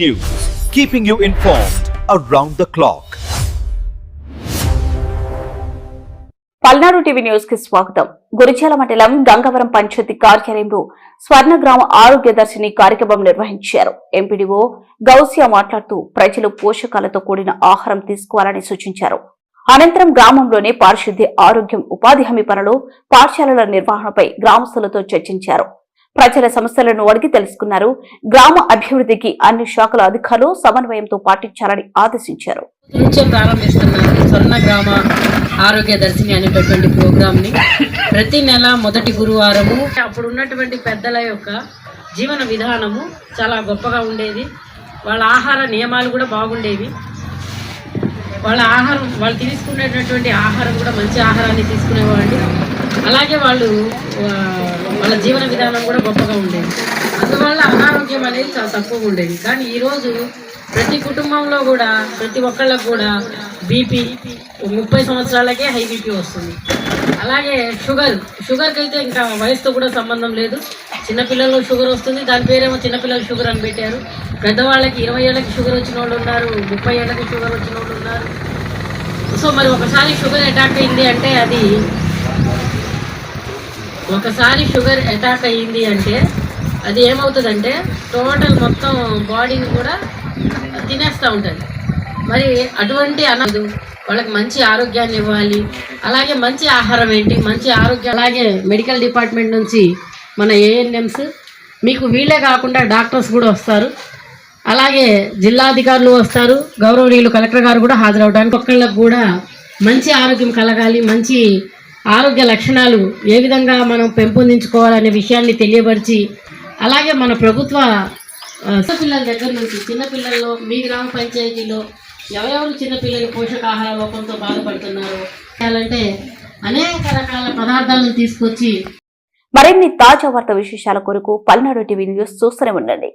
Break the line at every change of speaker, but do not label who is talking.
News, keeping you informed around the clock.
Palnadu TV న్యూస్కి స్వాగతం. గురిచాల మండలం గంగవరం పంచాయతీ కార్యాలయంలో స్వర్ణగ్రామ ఆరోగ్య దర్శిని కార్యక్రమం నిర్వహించారు. ఎంపీడీఓ గౌసియా మాట్లాడుతూ ప్రజలు పోషకాలతో కూడిన ఆహారం తీసుకోవాలని సూచించారు. అనంతరం గ్రామంలోనే పారిశుద్ధ్య ఆరోగ్యం ఉపాధి హామీ పనులు పాఠశాలల నిర్వహణపై గ్రామస్తులతో చర్చించారు. ప్రజల సమస్యలను అడిగి తెలుసుకున్నారు. గ్రామ అభివృద్ధికి అన్ని శాఖల అధికారులు సమన్వయంతో పాటించాలని ఆదేశించారు.
నుంచే ప్రారంభిస్తున్నారు స్వర్ణ గ్రామ ఆరోగ్య దర్శిని అనేటటువంటి ప్రోగ్రామ్ని. ప్రతి నెల మొదటి గురువారము అప్పుడు ఉన్నటువంటి పెద్దల యొక్క జీవన విధానము చాలా గొప్పగా ఉండేది. వాళ్ళ ఆహార నియమాలు కూడా బాగుండేవి. వాళ్ళ ఆహారం వాళ్ళు తీసుకునేటటువంటి ఆహారం కూడా మంచి ఆహారాన్ని తీసుకునేవాళ్ళు. అలాగే వాళ్ళు వాళ్ళ జీవన విధానం కూడా గొప్పగా ఉండేది. అందువల్ల అనారోగ్యం అనేది చాలా తక్కువగా ఉండేది. కానీ ఈరోజు ప్రతి కుటుంబంలో కూడా ప్రతి ఒక్కళ్ళకు కూడా బీపీ ముప్పై సంవత్సరాలకే హై బీపీ వస్తుంది. అలాగే షుగర్ షుగర్కి అయితే ఇంకా వయసుతో కూడా సంబంధం లేదు. చిన్నపిల్లల్లో షుగర్ వస్తుంది. దాని పేరేమో చిన్నపిల్లలు షుగర్ అని పెట్టారు. పెద్దవాళ్ళకి ఇరవై ఏళ్ళకి షుగర్ వచ్చిన వాళ్ళు ఉన్నారు. ముప్పై ఏళ్ళకి షుగర్ వచ్చిన వాళ్ళు ఉన్నారు. సో మరి ఒకసారి షుగర్ అటాక్ అయింది అంటే అది ఒకసారి షుగర్ అటాక్ అయ్యింది అంటే అది ఏమవుతుందంటే టోటల్ మొత్తం బాడీని కూడా తినేస్తూ ఉంటుంది. మరి అటువంటి అనదు వాళ్ళకి మంచి ఆరోగ్యాన్ని ఇవ్వాలి. అలాగే మంచి ఆహారం ఏంటి? మంచి ఆరోగ్యం అలాగే మెడికల్ డిపార్ట్మెంట్ నుంచి మన ఏఎన్ఎంస్ మీకు వీళ్ళే కాకుండా డాక్టర్స్ కూడా వస్తారు. అలాగే జిల్లాధికారులు వస్తారు. గౌరవనీయులు కలెక్టర్ గారు కూడా హాజరవడానికి ఒక్కళ్ళకు కూడా మంచి ఆరోగ్యం కలగాలి మంచి ఆరోగ్య లక్షణాలు ఏ విధంగా మనం పెంపొందించుకోవాలనే విషయాన్ని తెలియపరిచి అలాగే మన ప్రభుత్వ ఆ, చిన్నపిల్లల దగ్గర నుంచి చిన్నపిల్లల్లో మీ గ్రామ పంచాయతీలో ఎవరెవరు చిన్నపిల్లలు పోషకాహార లోపంతో బాధపడుతున్నారు చేయాలంటే అనేక రకాల పదార్థాలను తీసుకొచ్చి
మరిన్ని తాజా వార్త విశేషాల కొరకు పల్నాడు టీవీ న్యూస్ చూస్తూనే ఉండండి.